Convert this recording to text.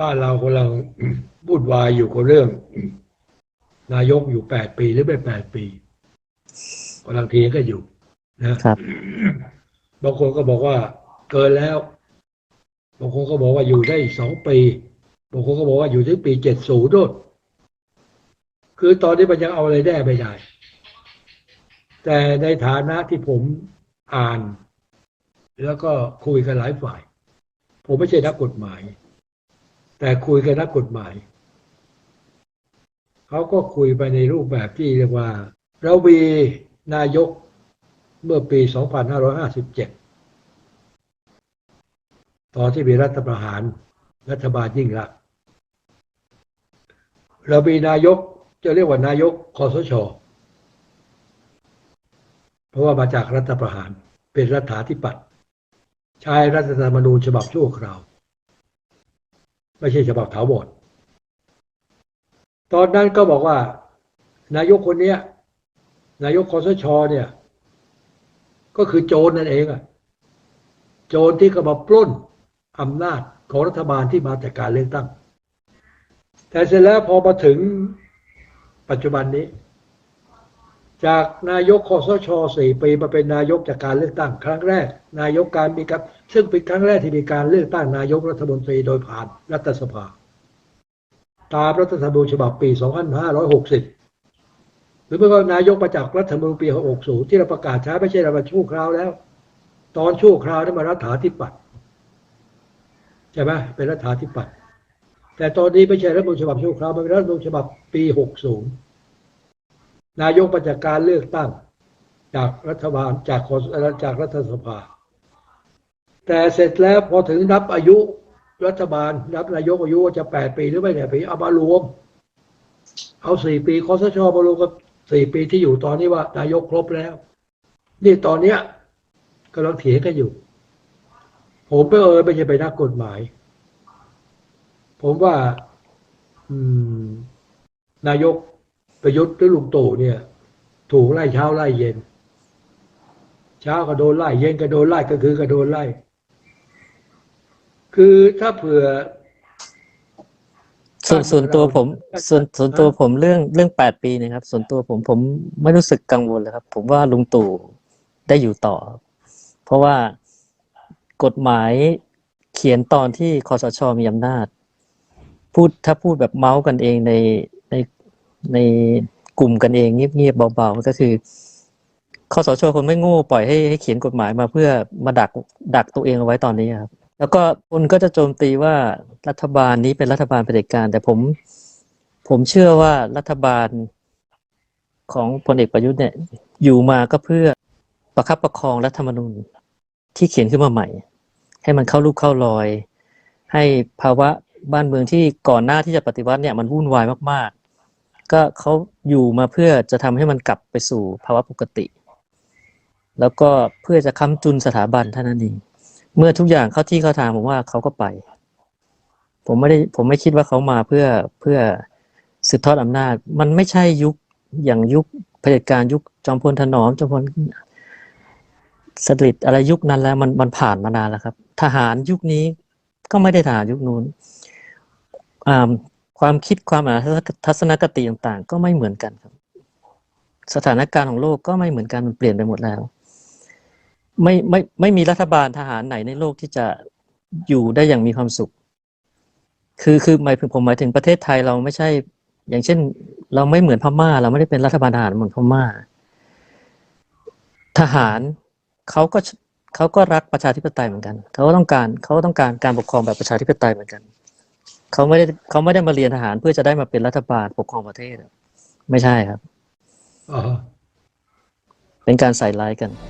บ้านเราคนเราวุ่นวายอยู่กับเรื่อง นายกอยู่แปดปีหรือไม่แปดปีกำลังเทียงก็อยู่ นะครับบางคนก็บอกว่า เกินแล้วบางคนก็บอกว่าอยู่ได้อีกสองปีบางคนก็บอกว่าอยู่ถึงปีเจ็ดศูนย์โน่นคือตอนนี้มันยังเอาอะไรแน่ไม่ได้ แต่ในฐานะที่ผมอ่าน แล้วก็คุยกันหลายฝ่าย ผมไม่ใช่นักกฎหมาย แต่คุยกับนักกฎหมาย เขาก็คุยไปในรูปแบบที่เรียกว่า เรามีนายกเมื่อปี 2557 ตอนที่มีรัฐประหาร รัฐบาลยิ่งรักษณ์เรามีนายกจะเรียกว่านายกคอสช เพราะว่ามาจากรัฐประหารเป็นรัฐาธิปัตย์ใช้รัฐธรรมนูญฉบับชั่วคราว ไม่ใช่ฉบับถาวรตอนนั้นก็บอกว่า นายกคนเนี้ย นายกคอสชเนี่ย ก็คือโจรนั่นเองอะโจรที่ก็มาปล้นอำนาจของรัฐบาลที่มาจากการเลือกตั้ง แต่เสร็จแล้วพอมาถึงปัจจุบันนี้ จากนายกคอสชสี่ปีมาเป็นนายกจากการเลือกตั้งครั้งแรก นายกการมีการซึ่งเป็นครั้งแรกที่มีการเลือกตั้งนายกรัฐมนตรีโดยผ่านรัฐสภา ตามรัฐธรรมนูญฉบับปี 2560 หรือไม่ว่านายกมาจากรัฐธรรมนูญปี 60 ที่เราประกาศใช้ไม่ใช่เรามาชั่วคราวแล้ว ตอนชั่วคราวนี่มารัฐาธิปัตย์ใช่ไหมเป็นรัฐาธิปัตย์แต่ตอนนี้ไม่ใช่รัฐธรรมนูญฉบับชั่วคราวมันเป็นรัฐธรรมนูญฉบับปี 60 นายกมาจากการเลือกตั้ง จากรัฐบาลจากคอสจากรัฐสภา แต่เสร็จแล้วพอถึงนับอายุรัฐบาล นับนายกอายุจะแปดปีหรือไม่เนี่ยปีเอามารวม เอาสี่ปีคอสชมารวมกับสี่ปีที่อยู่ตอนนี้ว่านายกครบแล้ว นี่ตอนเนี้ยกำลังเถียงกันอยู่ ผมไปเออไม่ใช่ไปนักกฎหมาย ผมว่า อืม นายก ประยุทธ์หรือลุงตู่เนี่ย ถูกไล่เช้าไล่เย็น เช้าก็โดนไล่เย็นก็โดนไล่ก็คือก็โดนไล่ คือถ้าเผื่อส่วนส่วนตัวผมส่วนส่วนตัวผมเรื่องเรื่องแปดปีนะครับ ส่วนตัวผมผมไม่รู้สึกกังวลเลยครับ ผมว่าลุงตู่ได้อยู่ต่อ เพราะว่ากฎหมายเขียนตอนที่คอสชมีอำนาจ พูดถ้าพูดแบบเมาส์กันเองใน ในกลุ่มกันเองเงียบๆเบาๆก็คือคอสชคนไม่ง่ปล่อยให้ให้เขียนกฎหมายมาเพื่อมาดักดักตัวเองเอาไว้ตอนนี้ครับแล้วก็คนก็จะโจมตีว่ารัฐบาลนี้เป็นรัฐบาลเผด็จการ แต่ผม ผมเชื่อว่ารัฐบาลของพลเอกประยุทธ์เนี่ย อยู่มาก็เพื่อประคับประคองรัฐธรรมนูญที่เขียนขึ้นมาใหม่ ให้มันเข้ารูปเข้ารอย ให้ภาวะบ้านเมืองที่ก่อนหน้าที่จะปฏิวัติเนี่ยมันวุ่นวายมาก ก็เขาอยู่มาเพื่อจะทำให้มันกลับไปสู่ภาวะปกติ แล้วก็เพื่อจะค้ำจุนสถาบันเท่านั้นเองเมื่อทุกอย่างเข้าที่เข้าทางผมว่าเขาก็ไป ผมไม่ได้ผมไม่คิดว่าเขามาเพื่อเพื่อสืบทอดอำนาจ มันไม่ใช่ยุคอย่างยุคเผด็จการยุคจอมพลถนอมจอมพลสฤษดิ์อะไรยุคนั้นแล้วมันมันผ่านมานานแล้วครับ ทหารยุคนี้ก็ไม่ได้ทหารยุคนู้นอ่า ความคิดความอ่านทัศนคติต่างๆ ก็ไม่เหมือนกันครับ สถานการณ์ของโลกก็ไม่เหมือนกันมันเปลี่ยนไปหมดแล้ว ไม่ไม่ไม่มีรัฐบาลทหารไหนในโลกที่จะอยู่ได้อย่างมีความสุข คือคือหมายถึงผมหมายถึงประเทศไทยเราไม่ใช่ อย่างเช่น เราไม่เหมือนพม่า เราไม่ได้เป็นรัฐบาลทหารเหมือนพม่า ทหารเขาก็เขาก็รักประชาธิปไตยเหมือนกัน เขาก็ต้องการเขาก็ต้องการการปกครองแบบประชาธิปไตยเหมือนกัน เขาไม่ได้เขาไม่ได้มาเรียนทหารเพื่อจะได้มาเป็นรัฐบาลปกครองประเทศอะไม่ใช่ครับอ่าฮะเป็นการใส่ร้ายกันอ